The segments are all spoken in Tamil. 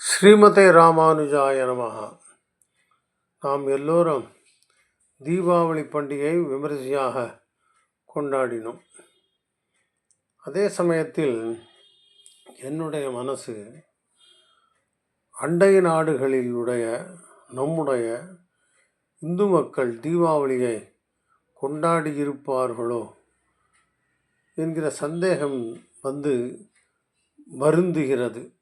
ஸ்ரீமதே ராமானுஜாய நமஹ. நாம் எல்லோரும் தீபாவளி பண்டிகை விமரிசையாக கொண்டாடினோம். அதே சமயத்தில் என்னுடைய மனசு அண்டை நாடுகளிலுடைய நம்முடைய இந்து மக்கள் தீபாவளியை கொண்டாடியிருப்பார்களோ என்கிற சந்தேகம் வந்து வருந்துகிறது.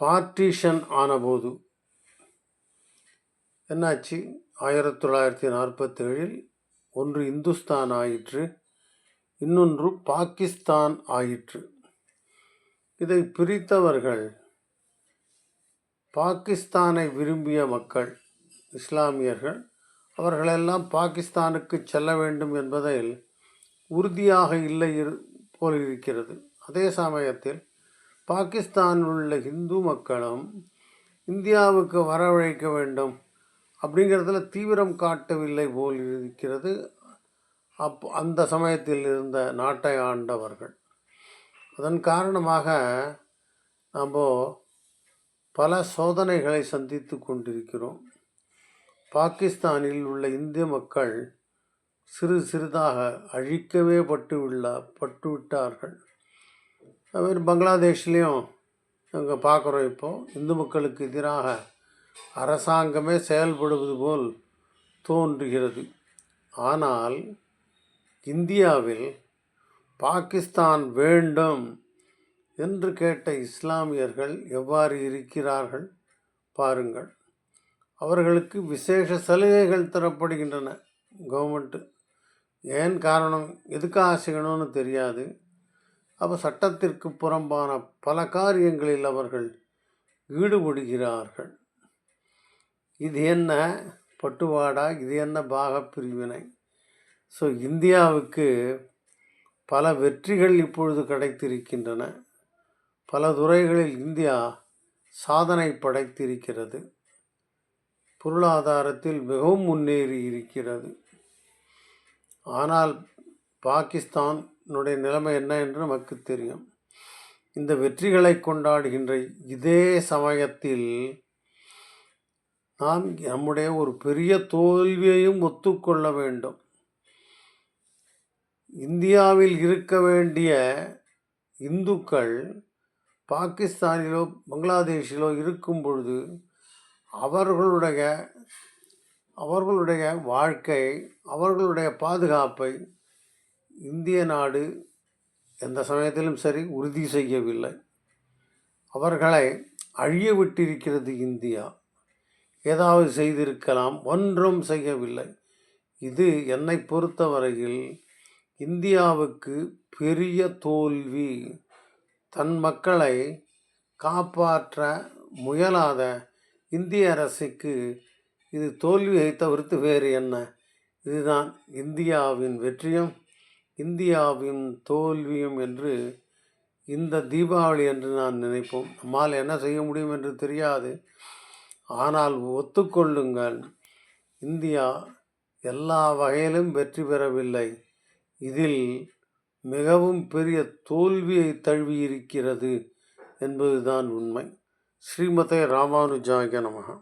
பார்ட்டிஷன் ஆனபோது என்னாச்சு? ஆயிரத்தி தொள்ளாயிரத்தி நாற்பத்தேழில் ஒன்று இந்துஸ்தான் ஆயிற்று இன்னொன்று பாகிஸ்தான் ஆயிற்று. இதை பிரித்தவர்கள் பாகிஸ்தானை விரும்பிய மக்கள் இஸ்லாமியர்கள் அவர்களெல்லாம் பாகிஸ்தானுக்கு செல்ல வேண்டும் என்பதில் உறுதியாக இல்லை இரு போல் இருக்கிறது அதே சமயத்தில் பாகிஸ்தானில் உள்ள இந்து மக்களும் இந்தியாவுக்கு வரவழைக்க வேண்டும் அப்படிங்கிறதுல தீவிரம் காட்டவில்லை போல் இருக்கிறது. அப் அந்த சமயத்தில் இருந்த நாட்டை ஆண்டவர்கள். அதன் காரணமாக நம்ம பல சோதனைகளை சந்தித்து கொண்டிருக்கிறோம். பாகிஸ்தானில் உள்ள இந்திய மக்கள் சிறு சிறிதாக அழிக்கவே பட்டு உள்ள அதுமாதிரி பங்களாதேஷ்லேயும் நாங்கள் பார்க்குறோம் இப்போது இந்து மக்களுக்கு எதிராக அரசாங்கமே செயல்படுவது போல் தோன்றுகிறது. ஆனால் இந்தியாவில் பாகிஸ்தான் வேண்டும் என்று கேட்ட இஸ்லாமியர்கள் எவ்வாறு இருக்கிறார்கள் பாருங்கள். அவர்களுக்கு விசேஷ சலுகைகள் தரப்படுகின்றன கவர்மெண்ட்டு ஏன் காரணம் எதுக்காக செய்யணும்னு தெரியாது. அவர் சட்டத்திற்கு புறம்பான பல காரியங்களில் அவர்கள் ஈடுபடுகிறார்கள். இது என்ன பட்டுவாடா? இது என்ன பாக பிரிவினை ஸோ இந்தியாவுக்கு பல வெற்றிகள் இப்பொழுது கிடைத்திருக்கின்றன. பல துறைகளில் இந்தியா சாதனை படைத்திருக்கிறது. பொருளாதாரத்தில் மிகவும் முன்னேறி இருக்கிறது ஆனால் பாகிஸ்தான் என்னுடைய நிலைமை என்ன என்று நமக்கு தெரியும். இந்த வெற்றிகளை கொண்டாடுகின்ற இதே சமயத்தில் நாம் நம்முடைய ஒரு பெரிய தோல்வியையும் ஒத்துக்கொள்ள வேண்டும். இந்தியாவில் இருக்க வேண்டிய இந்துக்கள் பாகிஸ்தானிலோ பங்களாதேஷிலோ இருக்கும் பொழுது அவர்களுடைய அவர்களுடைய வாழ்க்கை அவர்களுடைய பாதுகாப்பை இந்திய நாடு எந்த சமயத்திலும் சரி உறுதி செய்யவில்லை. அவர்களை அழிய விட்டிருக்கிறது இந்தியா. ஏதாவது செய்திருக்கலாம் ஒன்றும் செய்யவில்லை. இது என்னை பொறுத்தவரையில் இந்தியாவுக்கு பெரிய தோல்வி. தன் மக்களை காப்பாற்ற முயலாத இந்திய அரசுக்கு இது தோல்வியை தவிர்த்து வேறு என்ன? இதுதான் இந்தியாவின் வெற்றியும். இந்தியாவின் தோல்வியும் என்று இந்த தீபாவளி என்று நான் நினைப்போம். நம்மால் என்ன செய்ய முடியும் என்று தெரியாது. ஆனால் ஒத்துக்கொள்ளுங்கள் இந்தியா எல்லா வகையிலும் வெற்றி பெறவில்லை. இதில் மிகவும் பெரிய தோல்வியை தழுவியிருக்கிறது என்பதுதான் உண்மை. ஸ்ரீமதே ராமானுஜாய நமகா.